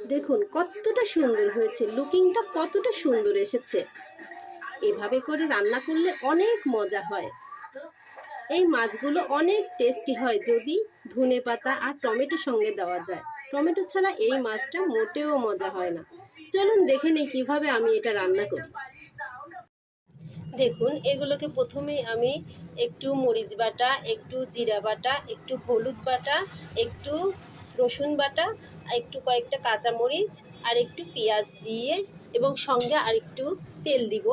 দেখুন, কতটা সুন্দর হয়েছে। লুকিংটা কতটা সুন্দর এসেছে। এভাবে করে রান্না করলে অনেক মজা হয়। এই মাছগুলো অনেক টেস্টি হয় যদি ধনে পাতা আর টমেটো সঙ্গে দেওয়া যায়। টমেটো ছাড়া এই মাছটা মোটেও মজা হয় না। চলুন দেখে নিই কীভাবে আমি এটা রান্না করি। দেখুন, এগুলোকে প্রথমেই আমি একটু মরিচ বাটা, একটু জিরা বাটা, একটু হলুদ বাটা, একটু রসুন বাটা, একটু কয়েকটা কাঁচা মরিচ আর একটু পেঁয়াজ দিয়ে, এবং সঙ্গে আর একটু তেল দিব।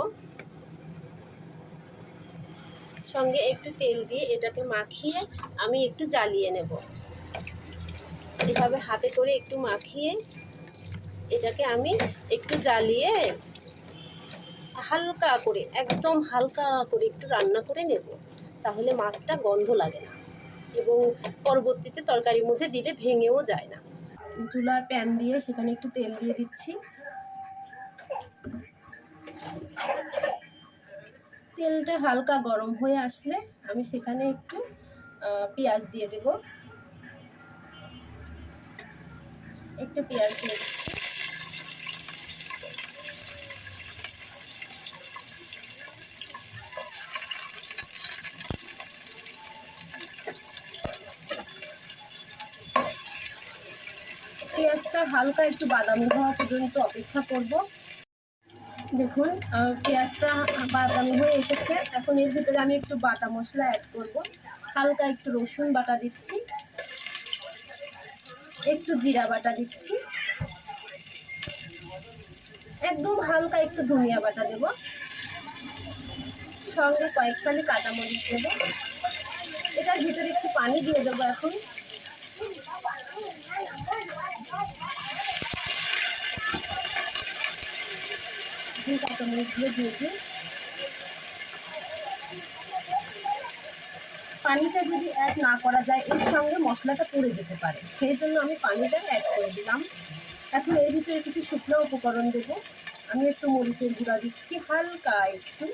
সঙ্গে একটু তেল দিয়ে এটাকে মাখিয়ে আমি একটু জ্বালিয়ে নেব। এভাবে হাতে করে একটু মাখিয়ে এটাকে আমি একটু জ্বালিয়ে হালকা করে, একদম হালকা করে একটু রান্না করে নেব। তাহলে মাছটা গন্ধ লাগে না। এবং পরবর্তীতে তরকারির মধ্যে দিলে ভেঙেও যায় না। চুলার প্যান দিয়ে সেখানে একটু তেল দিয়ে দিচ্ছি। তেলটা হালকা গরম হয়ে আসলে আমি সেখানে একটু পেঁয়াজ দিয়ে দেব। একটু পেঁয়াজ দিয়ে দিচ্ছি। পেঁয়াজটা হালকা একটু বাদামি হওয়া পর্যন্ত অপেক্ষা করব। দেখুন পেঁয়াজটা বাদামি হয়ে এসেছে। এখন এর ভিতরে আমি একটু বাটা মশলা অ্যাড করব। হালকা একটু রসুন বাটা দিচ্ছি। একটু জিরা বাটা দিচ্ছি। একদম হালকা একটু ধনিয়া বাটা দেব। সঙ্গে কয়েকখানি কাঁচামরিচ দেবো। এটার ভিতরে একটু পানি দিয়ে দেবো এখন। পানিটা যদি অ্যাড না করা যায়, এর সঙ্গে মশলাটা পুড়ে যেতে পারে। সেই জন্য আমি পানিটা অ্যাড করে দিলাম। এখন এর ভিতরে কিছু শুকনো উপকরণ দেবো। আমি একটু মরিচের গুঁড়া দিচ্ছি, হালকা একটু।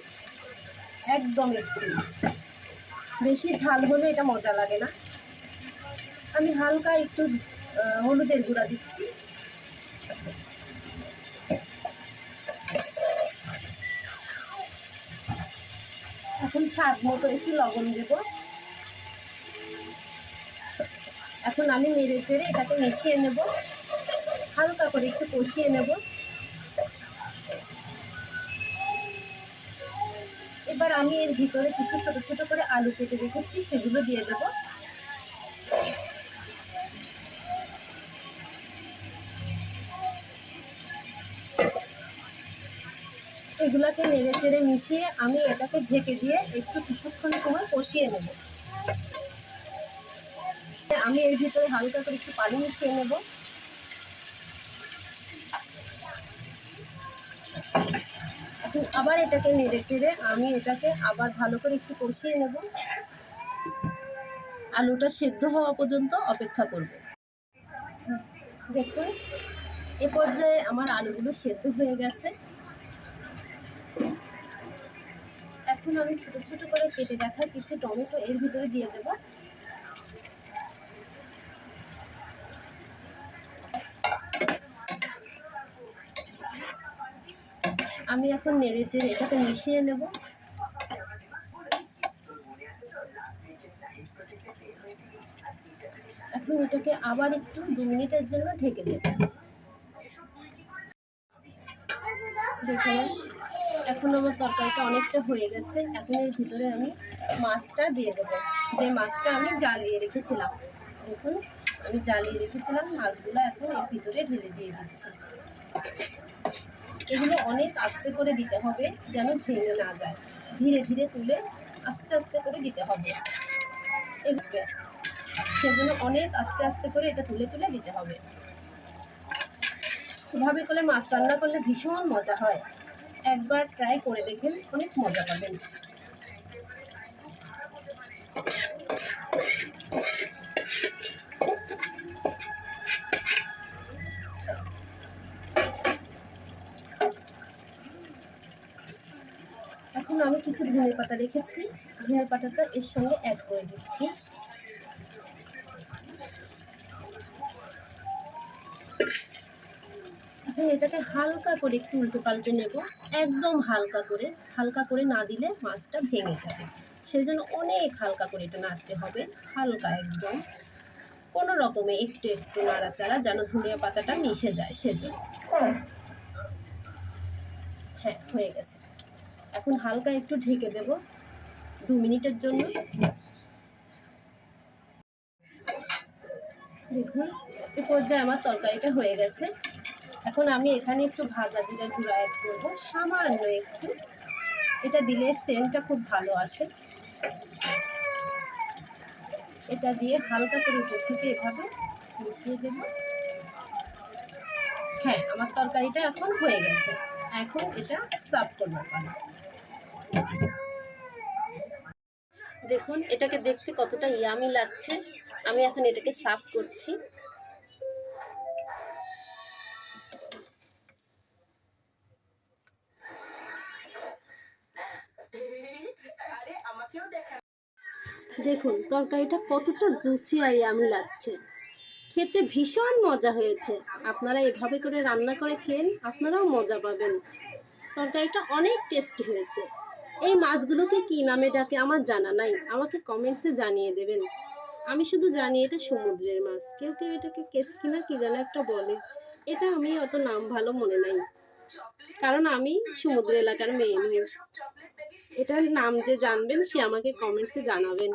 একদম একটু। বেশি ঝাল হলে এটা মজা লাগে না। আমি হালকা একটু হলুদের গুঁড়া দিচ্ছি। এখন স্বাদ মতো একটু লবণ দেব। এখন আমি নেড়ে চেড়ে এটাকে মিশিয়ে নেব। হালকা করে একটু কষিয়ে নেব। এবার আমি এর ভিতরে কিছু ছোট ছোট করে আলু কেটে রেখেছি, সেগুলো দিয়ে দেব। এগুলাকে নেড়ে চেড়ে মিশিয়ে আমি এটাকে ঢেকে দিয়ে একটু কিছুক্ষণ সময় কষিয়ে নেব। আমি এর ভিতরে হালকা করে একটু পানি মিশিয়ে নেব। এখন আবার এটাকে নেড়ে চেড়ে আমি এটাকে আবার ভালো করে একটু কষিয়ে নেব। আলুটা সেদ্ধ হওয়া পর্যন্ত অপেক্ষা করব। দেখুন, এ পর্যায়ে আমার আলুগুলো সেদ্ধ হয়ে গেছে। এখন আমি ছোট ছোট করে কেটে রাখা কিছু টমেটো এর ভিতরে দিয়ে দেবো। আমি এখন নেড়ে চেড়ে এটাকে মিশিয়ে নেব। এখন এটাকে আবার একটু দু মিনিটের জন্য ঢেকে দেব। দেখুন এখন আমার তরকারিটা অনেকটা হয়ে গেছে। এখন এর ভিতরে আমি মাছটা দিয়ে দেবো। যে মাছটা আমি জ্বালিয়ে রেখেছিলাম। দেখুন, আমি জ্বালিয়ে রেখেছিলাম, মাছগুলো এখন এর ভিতরে ঢেলে দিয়ে দিচ্ছি। এগুলো অনেক আস্তে করে দিতে হবে যেন ভেঙে না যায়। ধীরে ধীরে তুলে আস্তে আস্তে করে দিতে হবে। এগুলো সেজন্য অনেক আস্তে আস্তে করে এটা তুলে তুলে দিতে হবে। এভাবে করে মাছ রান্না করলে ভীষণ মজা হয়। একবার ট্রাই করে দেখেন অনেক মজা পাবেন। এখন আমি কিছু ধনে পাতা রেখেছি। ধনে পাতাটা এর সঙ্গে অ্যাড করে দিচ্ছি। এখন এটাকে হালকা করে একটু উল্টে পাল্টে নেব। একদম হালকা করে। হালকা করে না দিলে মাছটা ভেঙে যাবে। সেজন্য অনেক হালকা করে এটা নাড়তে হবে। হালকা একদম। কোনো রকমে একটু একটু নাড়াচাড়া যেন ধনিয়া পাতাটা মিশে যায় সেজন্য। হ্যাঁ। হয়ে গেছে। এখন হালকা একটু ঢেকে দেব দু মিনিটের জন্য। দেখুন এ পর্যায়ে আমার তরকারিটা হয়ে গেছে। এখন আমি এখানে একটু ভাজা জিরা গুঁড়া অ্যাড করব। সামান্য একটু। এটা দিলে সেন্টটা খুব ভালো আসে। এটা দিয়ে হালকা করে উপর থেকে এভাবে মিশিয়ে দেব। হ্যাঁ আমার তরকারিটা এখন হয়ে গেছে। এখন এটা সার্ভ করব দেখুন, এটাকে দেখতে কতটা ইয়ামি লাগছে। আমি এখন এটাকে সার্ভ করছি। দেখুন, তরকারিটা কতটা জুসি আর ইয়ামি লাগছে। খেতে ভীষণ মজা হয়েছে। আপনারা এভাবে করে রান্না করে খেন আপনারাও মজা পাবেন। তরকারিটা অনেক টেস্টি হয়েছে। এই মাছগুলোকে কি নামে ডাকে আমার জানা নাই। আমাকে কমেন্টসে জানিয়ে দেবেন। আমি শুধু জানি এটা সমুদ্রের মাছ। কেউ কেউ এটাকে কেসকি না কি যেন একটা বলে। এটা আমি অত নাম ভালো মনে নাই। কারণ আমি সমুদ্র এলাকার মেয়ে নই এটার নাম যে জানবেন সে আমাকে কমেন্টসে জানাবেন।